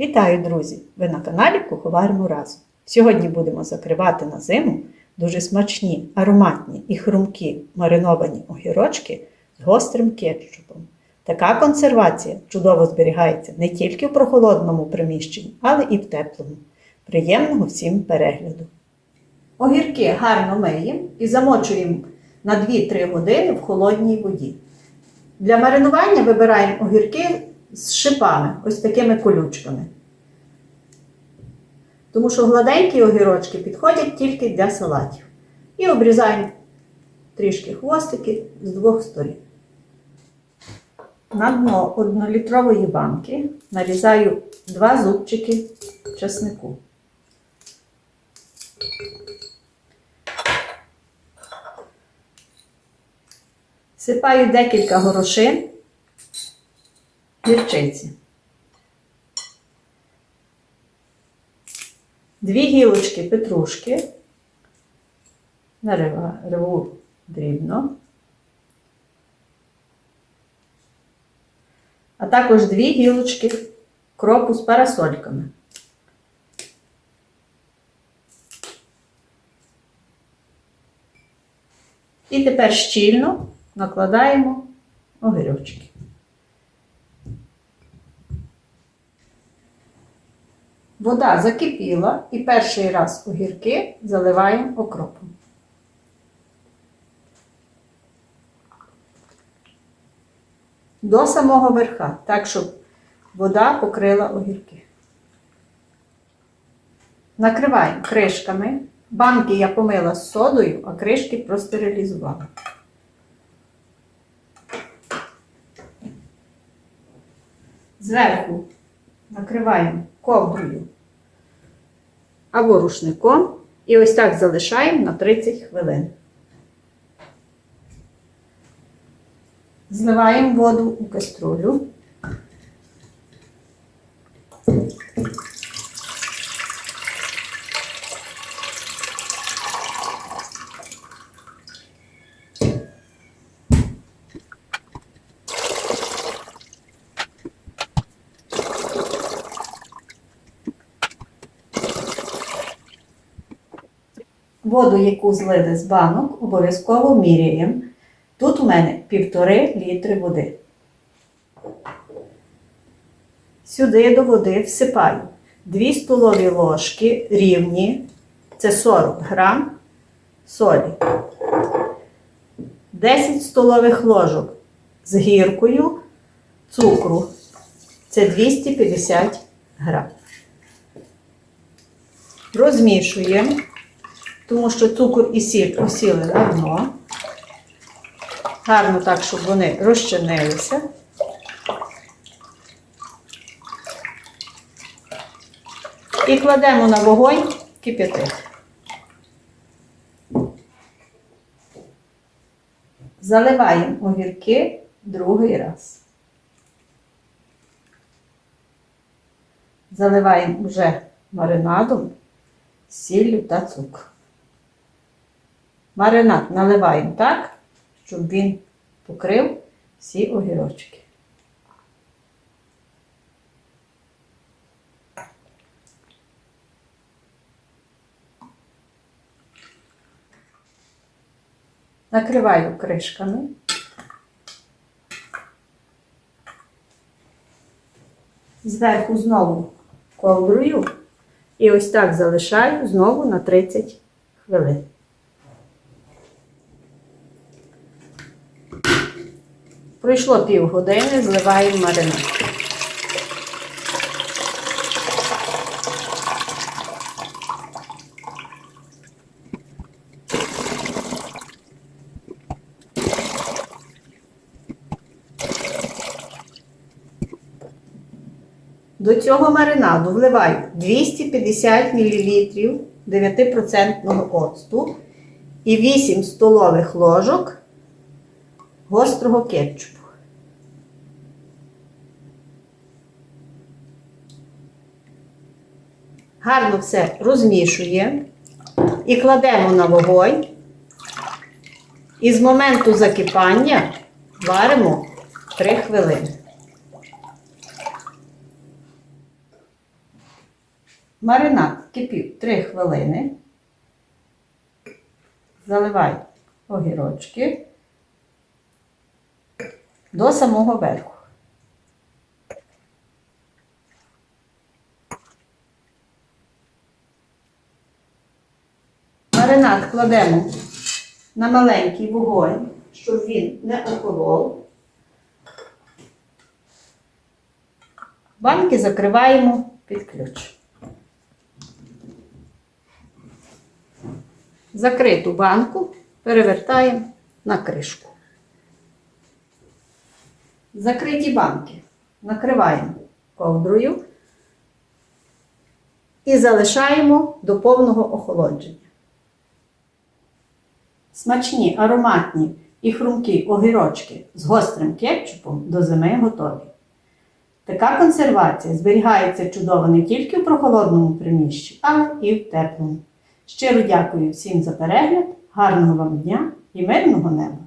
Вітаю, друзі! Ви на каналі Куховаримо разом. Сьогодні будемо закривати на зиму дуже смачні, ароматні і хрумкі мариновані огірочки з гострим кетчупом. Така консервація чудово зберігається не тільки в прохолодному приміщенні, але і в теплому. Приємного всім перегляду! Огірки гарно миємо і замочуємо на 2-3 години в холодній воді. Для маринування вибираємо огірки з шипами, ось такими колючками. Тому що гладенькі огірочки підходять тільки для салатів. І обрізаємо трішки хвостики з двох сторін. На дно 1-літрової банки нарізаю 2 зубчики чеснику. Сипаю декілька горошин гірчиці. Дві гілочки петрушки. Рву дрібно. А також дві гілочки кропу з парасольками. І тепер щільно накладаємо огірочки. Вода закипіла і перший раз огірки заливаємо окропом. До самого верха, так, щоб вода покрила огірки. Накриваємо кришками. Банки я помила з содою, а кришки простерилізувала. Зверху накриваємо ковдрою або рушником і ось так залишаємо на 30 хвилин. Зливаємо воду у каструлю. Воду, яку злили з банок, обов'язково міряємо. Тут у мене півтори літри води. Сюди до води всипаю 2 столові ложки рівні, це 40 грам солі, 10 столових ложок з гіркою цукру, це 250 грам. Розмішуємо тому що цукор і сіль осіли на дно. Гарно так, щоб вони розчинилися. І кладемо на вогонь кип'ятити. Заливаємо огірки другий раз. Заливаємо вже маринадом сіллю та цукром. Маринад наливаємо так, щоб він покрив всі огірочки. Накриваю кришками. Зверху знову ковдрую і ось так залишаю знову на 30 хвилин. Пройшло півгодини, зливаємо маринад. До цього маринаду вливаю 250 мл 9% оцту і 8 столових ложок гострого кетчупу. Гарно все розмішуємо і кладемо на вогонь. І з моменту закипання варимо 3 хвилини. Маринад кипів 3 хвилини. Заливай огірочки до самого верху. Маринад кладемо на маленький вогонь, щоб він не охолов. Банки закриваємо під ключ. Закриту банку перевертаємо на кришку. Закриті банки накриваємо ковдрою і залишаємо до повного охолодження. Смачні, ароматні і хрумкі огірочки з гострим кетчупом до зими готові. Така консервація зберігається чудово не тільки в прохолодному приміщенні, але і в теплому. Щиро дякую всім за перегляд, гарного вам дня і мирного неба!